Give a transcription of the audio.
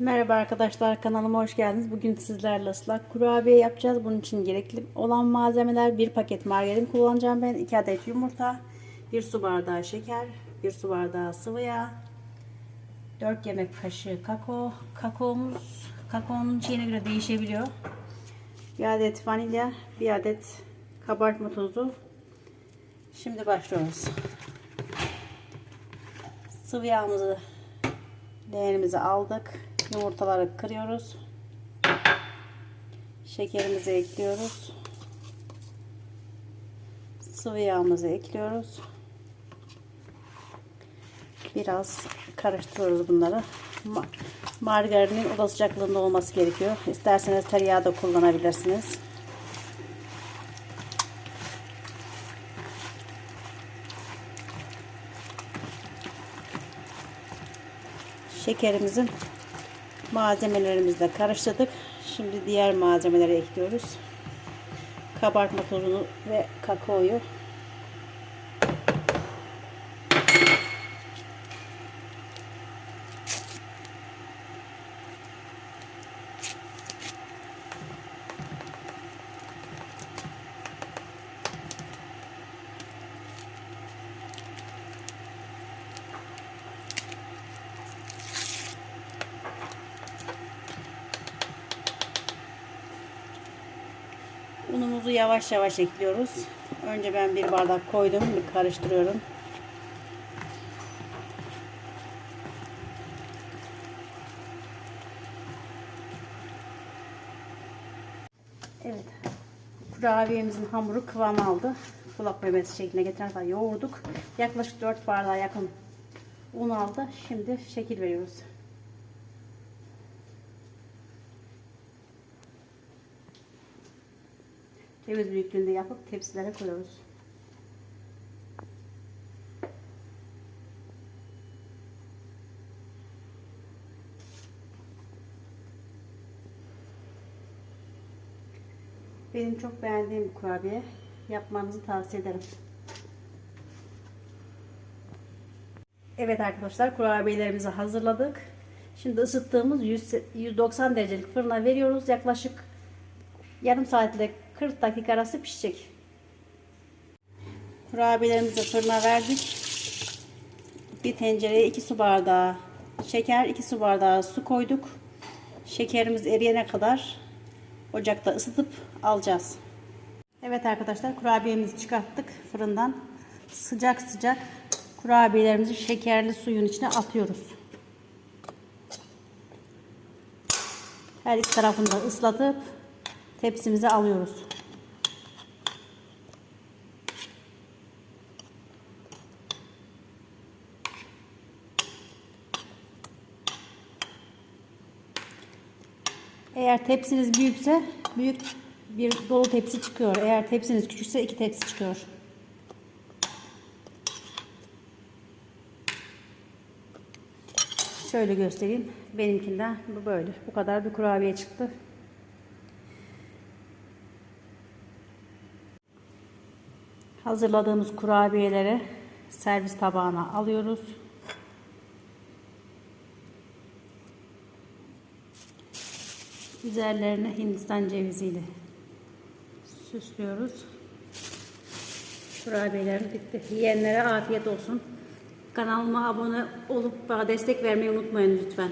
Merhaba arkadaşlar kanalıma hoş geldiniz. Bugün sizlerle ıslak kurabiye yapacağız. Bunun için gerekli olan malzemeler bir paket margarin kullanacağım ben. 2 adet yumurta, 1 su bardağı şeker, 1 su bardağı sıvı yağ, 4 yemek kaşığı kakao. Kakaomuz kakaonun şeyine göre değişebiliyor. 1 adet vanilya, 1 adet kabartma tozu. Şimdi başlıyoruz. Sıvı yağımızı leğenimizi aldık. Yumurtaları kırıyoruz. Şekerimizi ekliyoruz. Sıvı yağımızı ekliyoruz. Biraz karıştırıyoruz bunları. Ma- Margarinin oda sıcaklığında olması gerekiyor. İsterseniz tereyağı da kullanabilirsiniz. Şekerimizin malzemelerimizle karıştırdık. Şimdi diğer malzemeleri ekliyoruz. Kabartma tozunu ve kakaoyu. Unumuzu yavaş yavaş ekliyoruz. Önce ben bir bardak koydum. Bir karıştırıyorum. Evet. Kurabiyemizin hamuru kıvam aldı. Kulak memesi şekline getiren kadar yoğurduk. Yaklaşık 4 bardağa yakın un aldı. Şimdi şekil veriyoruz. Ceviz büyüklüğünde yapıp tepsilere koyuyoruz. Benim çok beğendiğim bir kurabiye. Yapmanızı tavsiye ederim. Evet arkadaşlar kurabiyelerimizi hazırladık. Şimdi ısıttığımız 100 190 derecelik fırına veriyoruz. Yaklaşık yarım saatle 40 dakika arası pişecek. Kurabiyelerimizi fırına verdik. Bir tencereye 2 su bardağı şeker, 2 su bardağı su koyduk. Şekerimiz eriyene kadar ocakta ısıtıp alacağız. Evet arkadaşlar kurabiyemizi çıkarttık fırından. Sıcak sıcak kurabiyelerimizi şekerli suyun içine atıyoruz. Her iki tarafını da ıslatıp tepsimize alıyoruz. Eğer tepsiniz büyükse büyük bir dolu tepsi çıkıyor. Eğer tepsiniz küçükse iki tepsi çıkıyor. Şöyle göstereyim. Benimkinden bu böyle. Bu kadar bir kurabiye çıktı. Hazırladığımız kurabiyeleri servis tabağına alıyoruz. Üzerlerine Hindistan ceviziyle süslüyoruz. Kurabiyelerim bitti. Yiyenlere afiyet olsun. Kanalıma abone olup bana destek vermeyi unutmayın lütfen.